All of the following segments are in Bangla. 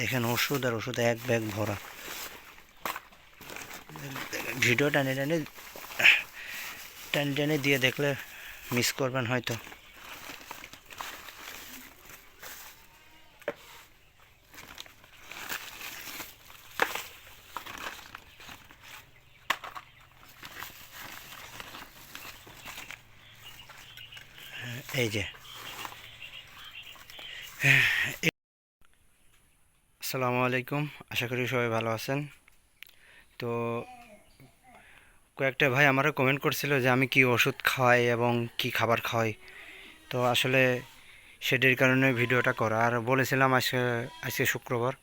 দেখেন ওষুধ আর ওষুধ এক ব্যাগ ভরা। ভিডিও টানে টানে টানে টানে দিয়ে দেখলে মিস করবেন হয়তো। এই যে আসসালামু আলাইকুম। আশা করি সবাই ভালো আছেন। তো কয়েকটা ভাই আমারও কমেন্ট করছিল যে আমি কি ওষুধ খাওয়াই এবং কি খাবার খাওয়াই। তো আসলে সেটির কারণে ভিডিওটা করা। আর বলেছিলাম আজকে আজকে শুক্রবার।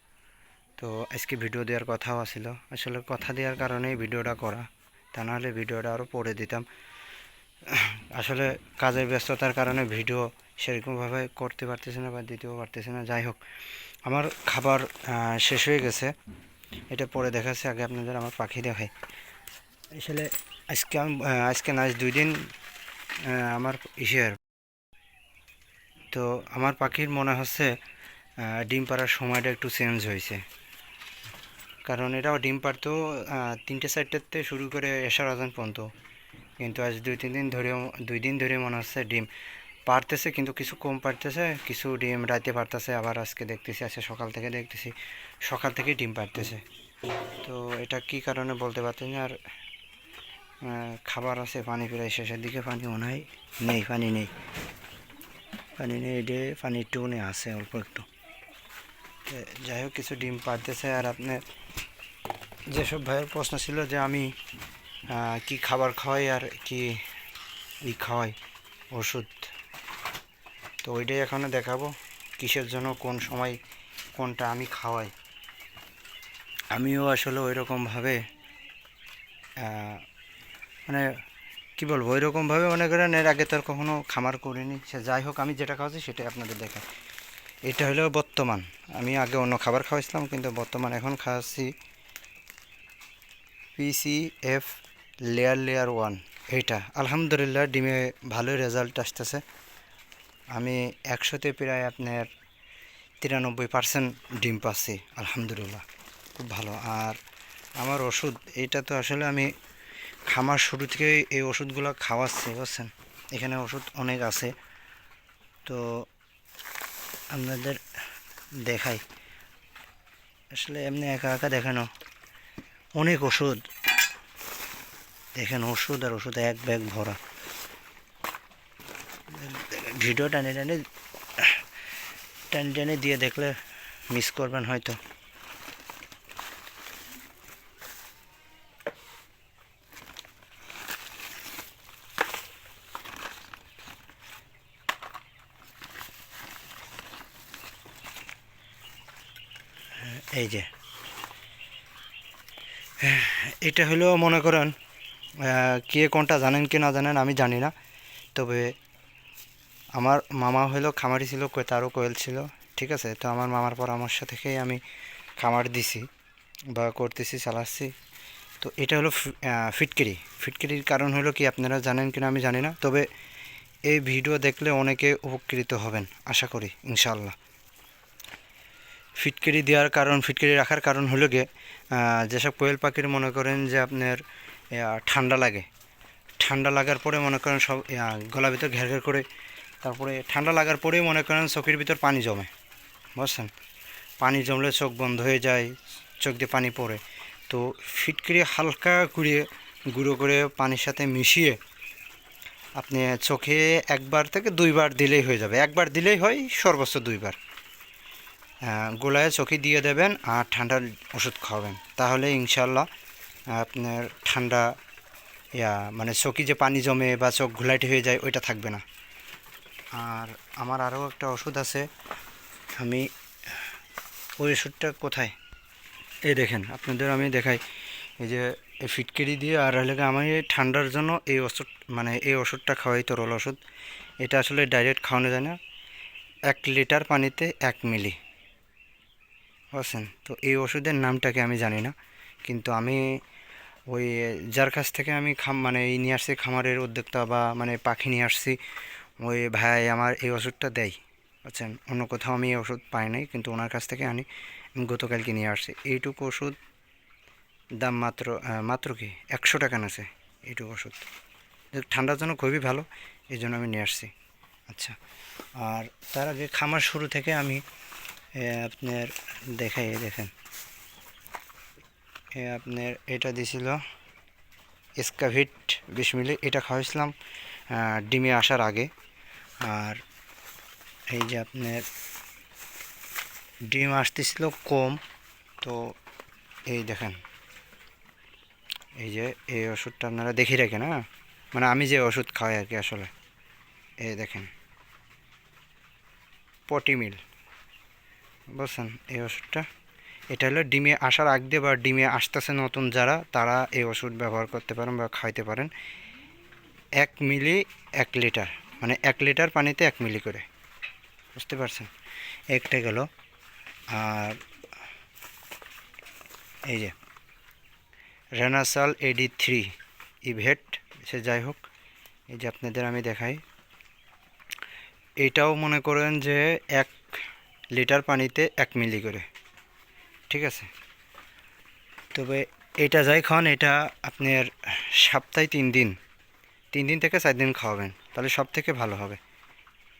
তো আজকে ভিডিও দেওয়ার কথাও আছিল। আসলে কথা দেওয়ার কারণেই ভিডিওটা করা। তা নাহলে ভিডিওটা আরও পড়ে দিতাম। আসলে কাজের ব্যস্ততার কারণে ভিডিও সেরকমভাবে করতে পারতেছে না বা দিতেও পারতেছে না। যাই হোক আমার খাবার শেষ হয়ে গেছে। এটা পরে দেখাচ্ছে আগে আপনাদের আমার পাখি দেখাই। আসলে আজকে আমি আজকে না আজ দুই দিন আমার ইসের তো আমার পাখির মনে হচ্ছে ডিম পাড়ার সময়টা একটু চেঞ্জ হয়েছে। কারণ এটাও ডিম আহ, তিনটে চারটেতে শুরু করে এসার আজান পর্যন্ত। কিন্তু আজ দুই তিন দিন ধরে দুই দিন ধরে মনে হচ্ছে ডিম। পারতেছে, কিন্তু কিছু কম পারতেছে, কিছু ডিম রাতে পারতেছে, আবার আজকে দেখতেছি, আজকে সকাল থেকে দেখতেছি, সকাল থেকে ডিম পারতেছে। তো এটা কি কারণে বলতে পারতেছি না, আর খাবার আছে, পানি প্রায় শেষের দিকে, পানি হয় নেই, পানি নেই। পানি নেই এটা পানি একটু নেই আছে, অল্প একটু। যাই হোক, কিছু ডিম পারতেছে, আর আপনার যেসব ভাইয়ের প্রশ্ন ছিল যে আমি কি খাবার খাওয়াই আর কি ই খাওয়াই, ওষুধ। তো ওইটাই এখনও দেখাবো, কিসের জন্য, কোন সময় কোনটা আমি খাওয়াই। আমিও আসলে ওই রকমভাবে মানে কি বলব ওই রকমভাবে মনে করেন এর আগে তো আর কখনো খামার করিনি। সে যাই হোক, আমি যেটা খাওয়াচ্ছি সেটাই আপনাদের দেখাই। এটা হলো বর্তমান। আমি আগে অন্য খাবার খাওয়াইছিলাম, কিন্তু বর্তমান এখন খাওয়াচ্ছি পিসিএফ লেয়ার লেয়ার ওয়ান এইটা, আলহামদুলিল্লাহ ডিমে ভালোই রেজাল্ট আসতেছে। আমি একশোতে প্রায় আপনার তিরানব্বই পার্সেন্ট ডিম পাচ্ছি, আলহামদুলিল্লাহ, খুব ভালো। আর আমার ওষুধ এটা তো আসলে আমি খামার শুরু থেকে এই ওষুধগুলো খাওয়াচ্ছি, বুঝছেন? এখানে ওষুধ অনেক আছে। তো আপনাদের দেখাই। আসলে এমনি একা একা দেখানো অনেক ওষুধ। দেখেন, ওষুধ আর ওষুধ এক ব্যাগ ভরা। ভিডিও টানে টানে টানে টানে দিয়ে দেখলে মিস করবেন হয়তো। এই যে, এটা হলো মনে করেন কে কোনটা জানেন কি না জানেন আমি জানি না, তবে আমার মামা হলো খামারি ছিল তারও কোয়েল ছিল, ঠিক আছে? তো আমার মামার পরামর্শ থেকেই আমি খামার দিছি বা করতেছি, চালাচ্ছি। তো এটা হলো ফিটকিরি। ফিটকিরির কারণ হলো কি, আপনারা জানেন কিনা আমি জানি না, তবে এই ভিডিও দেখলে অনেকে উপকৃত হবেন, আশা করি ইনশাল্লাহ ফিটকিরি দেওয়ার কারণ, ফিটকিরি রাখার কারণ হলো গিয়ে যেসব কোয়েল পাখির মনে করেন যে আপনার ঠান্ডা লাগে, ঠান্ডা লাগার পরে মনে করেন সব গলার ভিতর ঘের ঘের করে তারপরে ঠান্ডা লাগার পরেই মনে করেন চোখের ভিতর পানি জমে, বুঝছেন? পানি জমলে চোখ বন্ধ হয়ে যায়, চোখ দিয়ে পানি পড়ে। তো ফিটকিরি হালকা করে গুঁড়ো করে পানির সাথে মিশিয়ে আপনি চোখে একবার থেকে দুইবার দিলেই হয়ে যাবে। একবার দিলেই হয়, সর্বোচ্চ দুইবার। গোলায় চোখে দিয়ে দেবেন আর ঠান্ডার ওষুধ খাওয়াবেন। তাহলে ইনশাল্লাহ আপনার ঠান্ডা, ইয়া মানে চোখে যে পানি জমে বা চোখ ঘোলাটে হয়ে যায়, ওইটা থাকবে না। আর আমার আরও একটা ওষুধ আছে। আমি, ওই ওষুধটা কোথায়? এই দেখেন, আপনাদের আমি দেখাই। এই যে, এই ফিটকিরি দিয়ে, আর হলে আমি ঠান্ডার জন্য এই ওষুধ মানে এই ওষুধটা খাওয়াই, তরল ওষুধ। এটা আসলে ডাইরেক্ট খাওয়ানো যায় না। এক লিটার পানিতে এক মিলি। বুঝছেন? তো এই ওষুধের নামটাকে আমি জানি না। কিন্তু আমি ওই, যার কাছ থেকে আমি খাম মানে এই নিয়ে আসছি, খামারের উদ্যোক্তা বা মানে পাখি নিয়ে আসছি ওই ভাই আমার এই ওষুধটা দেয়। আচ্ছা অন্য কোথাও আমি এই ওষুধ পাই নাই, কিন্তু ওনার কাছ থেকে আনি, আমি গতকালকে নিয়ে আসছি। এইটুকু ওষুধ দাম মাত্র মাত্র কি? একশো টাকা আছে এইটুকু ওষুধ। ঠান্ডার জন্য খুবই ভালো, এই জন্য আমি নিয়ে আসছি। আচ্ছা আর তার আগে খামার শুরু থেকে আমি আপনার দেখাই দেখেন। আপনার এটা দিছিল স্কাভিট বিশ মিলি, এটা খাওয়াইছিলাম ডিমে আসার আগে। আর এই যে আপনার ডিম আসতেছিল কম, তো এই দেখেন, এই যে এই ওষুধটা আপনারা দেখে রাখেন হ্যাঁ? মানে আমি যে ওষুধ খাই আর কি আসলে, এই দেখেন, পটি মিল, বুঝছেন? এই ওষুধটা, এটা হলো ডিমে আসার আগ দিয়ে বা ডিমে আসতেছে নতুন যারা, তারা এই ওষুধ ব্যবহার করতে পারেন বা খাইতে পারেন। এক মিলি এক লিটার। মানে এক লিটার পানিতে এক মিলি করে। বুঝতে পারছেন? একটা গেল, আর এই যে রেনাসাল এডি থ্রি ইভেট সে যাই হোক, এই যে আপনাদের আমি দেখাই। এটাও মনে করেন যে এক লিটার পানিতে এক মিলি করে, ঠিক আছে? তবে এটা যাই খাওয়ান এটা আপনার সপ্তাহে তিন দিন তিন দিন থেকে চার দিন খাওয়াবেন, তাহলে সব থেকে ভালো হবে।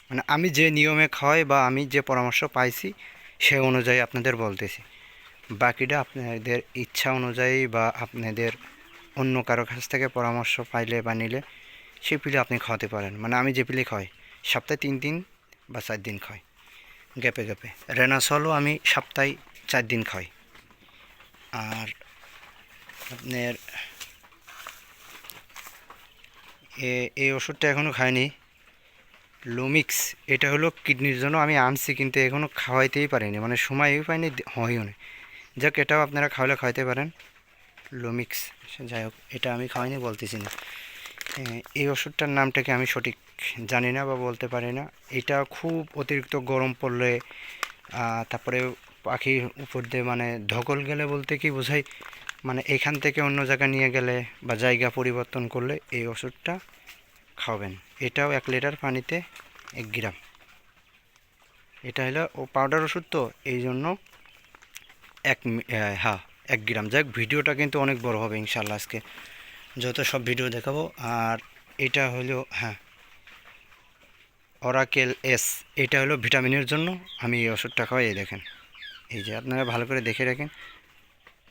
মানে আমি যে নিয়মে খাওয়াই বা আমি যে পরামর্শ পাইছি, সে অনুযায়ী আপনাদের বলতেছি। বাকিটা আপনাদের ইচ্ছা অনুযায়ী বা আপনাদের অন্য কারও কাছ থেকে পরামর্শ পাইলে বা নিলে, সে পিলে আপনি খাওয়াতে পারেন। মানে আমি যে পিলে খাই সপ্তাহে তিন দিন বা চার দিন খাই গ্যাপে গ্যাপে। রেনাসলও আমি সপ্তাহে চার দিন খাই আর আপনার এই ওষুধটা এখনও খাইনি। লোমিক্স এটা হলো কিডনির জন্য আমি আনছি কিন্তু এখনও খাওয়াইতেই পারিনি। মানে সময়ই পাইনি হয়ও না। যাক, এটাও আপনারা খাওয়ালে খাওয়াইতে পারেন। লোমিক্স যাই হোক, এটা আমি খাওয়াইনি, বলতেছি না। এই ওষুধটার নামটাকে আমি সঠিক জানি না বা বলতে পারি না। এটা খুব অতিরিক্ত গরম পড়লে তারপরে পাখির উপর দিয়ে মানে ধকল গেলে বলতে কি বোঝাই মানে এখান থেকে অন্য জায়গায় নিয়ে গেলে বা জায়গা পরিবর্তন করলে এই ওষুধটা খাওয়াবেন। এটাও এক লিটার পানিতে এক গ্রাম। এটা হলো ও পাউডার ওষুধ তো, এই জন্য এক হ্যাঁ এক গ্রাম। যাক, ভিডিওটা কিন্তু অনেক বড় হবে ইনশাল্লাহ আজকে। যত সব ভিডিও দেখাবো, আর এটা হলো হ্যাঁ অরাকেল এস এটা হলো ভিটামিনের জন্য আমি এই ওষুধটা খাওয়াই দেখেন। এই যে আপনারা ভালো করে দেখে রাখেন।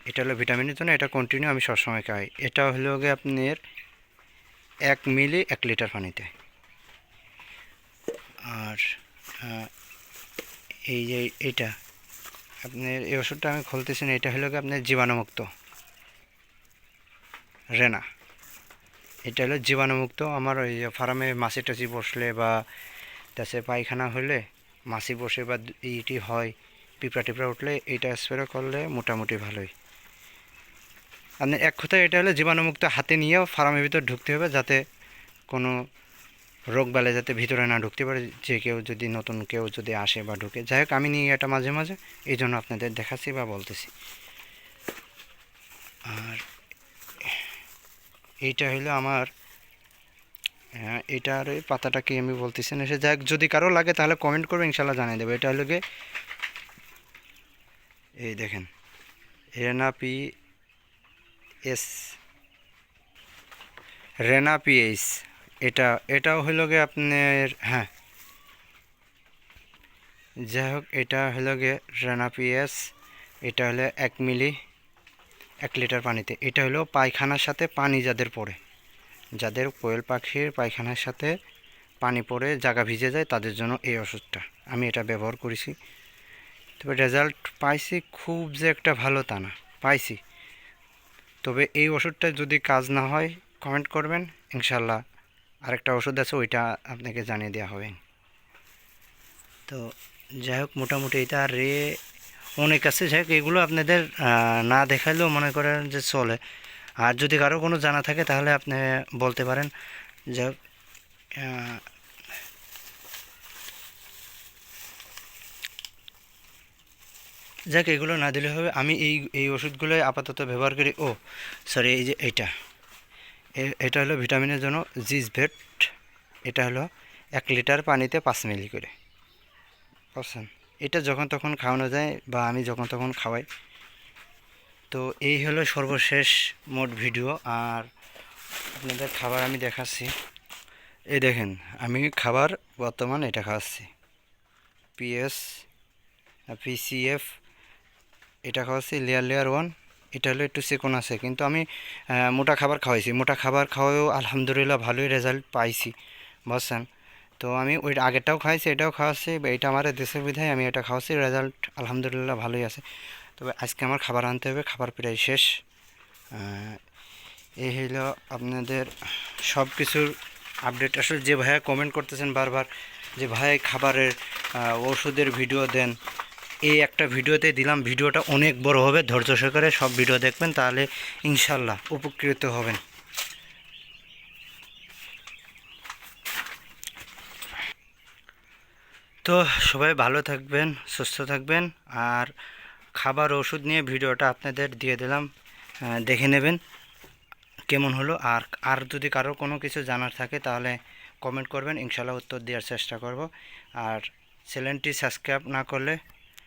এটা হলো ভিটামিনের জন্য, এটা কন্টিনিউ আমি সবসময় খাই। এটা হলো গিয়ে আপনার এক মিলি এক লিটার পানিতে। আর এই যে এটা আপনার এই ওষুধটা আমি খুলতেছি না, এটা হলো আপনার জীবাণুমুক্ত। রেনা। এটা হলো জীবাণুমুক্ত, আমার ওই ফার্মে মাছি টাছি বসলে বা তাছে পায়খানা হলে মাছি বসে বা ইটি হয়, পিঁপড়া টিপড়া উঠলে, এইটা স্প্রে করলে মোটামুটি ভালোই। আপনি এক কথায় এটা হলো জীবাণুমুক্ত হাতে নিয়েও ফার্মের ভিতর ঢুকতে হবে যাতে কোনো রোগ বালে যাতে ভিতরে না ঢুকতে পারে যে কেউ যদি নতুন কেউ যদি আসে বা ঢুকে। যাই হোক আমি নিয়ে এটা মাঝে মাঝে এই জন্য আপনাদের দেখাচ্ছি বা বলতেছি। আর এইটা হলো আমার হ্যাঁ এটার ওই পাতাটা কি আমি বলতেছি না সে যাই হোক, যদি কারও লাগে তাহলে কমেন্ট করবে ইনশাল্লাহ জানিয়ে দেবো। এটা হলো গিয়ে এই দেখেন রেনা পি এস। রেনা পিএইচ। এটা, এটাও হলো গিয়ে আপনার হ্যাঁ। যাই হোক, এটা হলো গিয়ে রেনা পিএস এটা হলো এক মিলি, এক লিটার পানিতে। এটা হলো পায়খানার সাথে পানি যাদের পড়ে। যাদের কোয়েল পাখির পায়খানার সাথে পানি পড়ে জায়গা ভিজে যায়, তাদের জন্য এই ওষুধটা। আমি এটা ব্যবহার করেছি। তবে রেজাল্ট পাইছি, খুব যে একটা ভালো তা না। পাইছি। তবে এই ওষুধটা যদি কাজ না হয় কমেন্ট করবেন ইনশাল্লাহ আরেকটা ওষুধ আছে, ওইটা আপনাকে জানিয়ে দেওয়া হবে। তো যাই হোক, মোটামুটি এটা রে অনেক আছে। যাই হোক, এগুলো আপনাদের না দেখাইলেও মনে করেন যে চলে। আর যদি কারও কোনো জানা থাকে, তাহলে আপনি বলতে পারেন। যাই হোক যাক, এগুলো না দিলে হবে। আমি এই এই ওষুধগুলো আপাতত ব্যবহার করি। ও সরি এই যে এইটা। এ- এটা হলো ভিটামিনের জন্য জিস ভেট এটা হলো এক লিটার পানিতে পাঁচ মিলি করে। বুঝছেন? এটা যখন তখন খাওয়ানো যায় বা আমি যখন তখন খাওয়াই। তো এই হলো সর্বশেষ মোট ভিডিও। আর আপনাদের খাবার আমি দেখাচ্ছি। এই দেখেন, আমি খাবার বর্তমান এটা খাওয়াচ্ছি। পিএস পিসিএফ এটা খাওয়াচ্ছি লেয়ার লেয়ার ওয়ান এটা হলো একটু সেকন আছে, কিন্তু আমি মোটা খাবার খাওয়াইছি। মোটা খাবার খাওয়াও আলহামদুলিল্লাহ ভালোই রেজাল্ট পাইছি, বুঝছেন? তো আমি ওই আগেরটাও খাইছি, এটাও খাওয়াচ্ছি এটা আমার দেশের বিধায় আমি এটা খাওয়াচ্ছি রেজাল্ট আলহামদুলিল্লাহ ভালোই আছে। তবে আজকে আমার খাবার আনতে হবে, খাবার প্রায় শেষ। এই হলো আপনাদের সব কিছুর আপডেট আসলে যে ভাইয়া কমেন্ট করতেছেন বারবার, যে ভাই খাবারের ওষুধের ভিডিও দেন এই একটা ভিডিওতে দিলাম। ভিডিওটা অনেক বড় হবে, ধৈর্য সহকারে সব ভিডিও দেখবেন, তাহলে ইনশাল্লাহ উপকৃত হবেন। তো সবাই ভালো থাকবেন, সুস্থ থাকবেন, আর খাবার ওষুধ নিয়ে ভিডিওটা আপনাদের দিয়ে দিলাম দেখে নেবেন কেমন হলো। আর আর যদি কারও কোনো কিছু জানার থাকে, তাহলে কমেন্ট করবেন ইনশাল্লাহ উত্তর দেওয়ার চেষ্টা করব। আর চ্যানেলটি সাবস্ক্রাইব না করলে